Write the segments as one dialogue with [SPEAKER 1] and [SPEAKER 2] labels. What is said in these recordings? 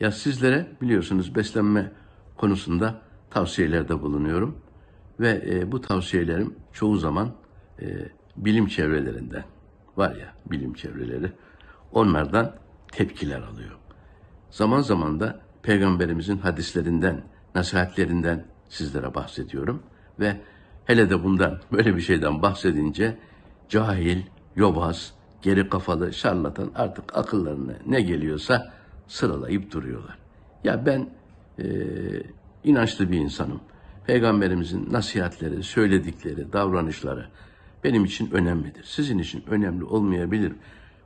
[SPEAKER 1] Ya sizlere biliyorsunuz beslenme konusunda tavsiyelerde bulunuyorum. Ve e, bu tavsiyelerim çoğu zaman e, bilim çevrelerinden var ya bilim çevreleri onlardan tepkiler alıyor. Zaman zaman da peygamberimizin hadislerinden, nasihatlerinden sizlere bahsediyorum ve hele de bundan böyle bir şeyden bahsedince cahil, yobaz, geri kafalı, şarlatan artık akıllarına ne geliyorsa sıralayıp duruyorlar. Ya ben e, inançlı bir insanım. Peygamberimizin nasihatleri, söyledikleri, davranışları benim için önemlidir. Sizin için önemli olmayabilir.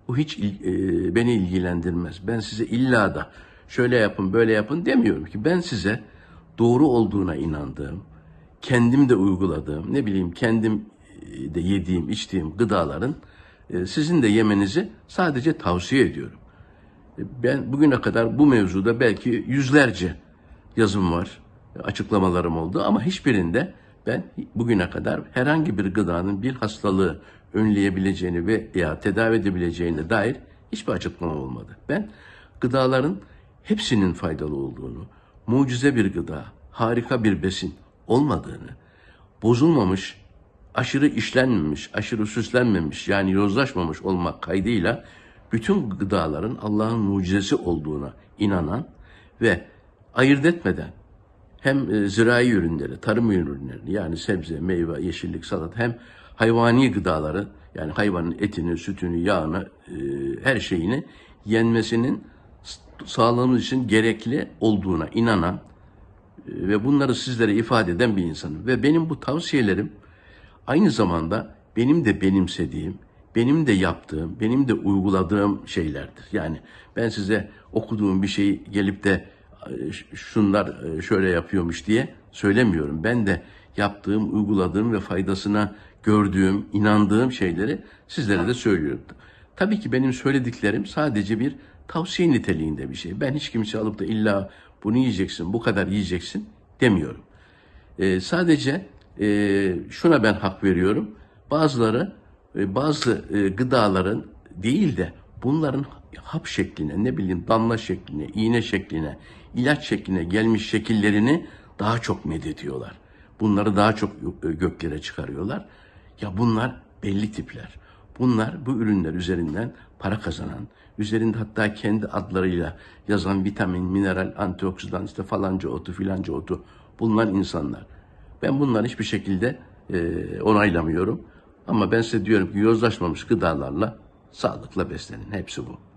[SPEAKER 1] Bu hiç e, beni ilgilendirmez. Ben size illa da şöyle yapın, böyle yapın demiyorum ki. Ben size doğru olduğuna inandığım, kendim de uyguladığım, ne bileyim kendim e, de yediğim, içtiğim gıdaların e, sizin de yemenizi sadece tavsiye ediyorum. Ben bugüne kadar bu mevzuda belki yüzlerce yazım var, açıklamalarım oldu ama hiçbirinde ben bugüne kadar herhangi bir gıdanın bir hastalığı önleyebileceğini veya tedavi edebileceğine dair hiçbir açıklama olmadı. Ben gıdaların hepsinin faydalı olduğunu, mucize bir gıda, harika bir besin olmadığını, bozulmamış, aşırı işlenmemiş, aşırı süslenmemiş yani yozlaşmamış olmak kaydıyla bütün gıdaların Allah'ın mucizesi olduğuna inanan ve ayırt etmeden hem e, zirai ürünleri, tarım ürünlerini yani sebze, meyve, yeşillik, salat hem hayvani gıdaları yani hayvanın etini, sütünü, yağını, e, her şeyini yenmesinin sağlığımız için gerekli olduğuna inanan e, ve bunları sizlere ifade eden bir insanım. Ve benim bu tavsiyelerim aynı zamanda benim de benimsediğim, benim de yaptığım, benim de uyguladığım şeylerdir. Yani ben size okuduğum bir şeyi gelip de e, şunlar e, şöyle yapıyormuş diye söylemiyorum. Ben de yaptığım, uyguladığım ve faydasına gördüğüm, inandığım şeyleri sizlere de söylüyorum. Tabii ki benim söylediklerim sadece bir tavsiye niteliğinde bir şey. Ben hiç kimse alıp da illa bunu yiyeceksin, bu kadar yiyeceksin demiyorum. Ee, sadece e, şuna ben hak veriyorum. Bazıları bazı e, gıdaların değil de bunların hap şekline, ne bileyim damla şekline, iğne şekline, ilaç şekline gelmiş şekillerini daha çok medediyorlar. Bunları daha çok e, göklere çıkarıyorlar. Ya bunlar belli tipler. Bunlar bu ürünler üzerinden para kazanan, üzerinde hatta kendi adlarıyla yazan vitamin, mineral, antioksidan, işte falanca otu, filanca otu bulunan insanlar. Ben bunları hiçbir şekilde e, onaylamıyorum. Ama ben size diyorum ki yozlaşmamış gıdalarla sağlıkla beslenin. Hepsi bu.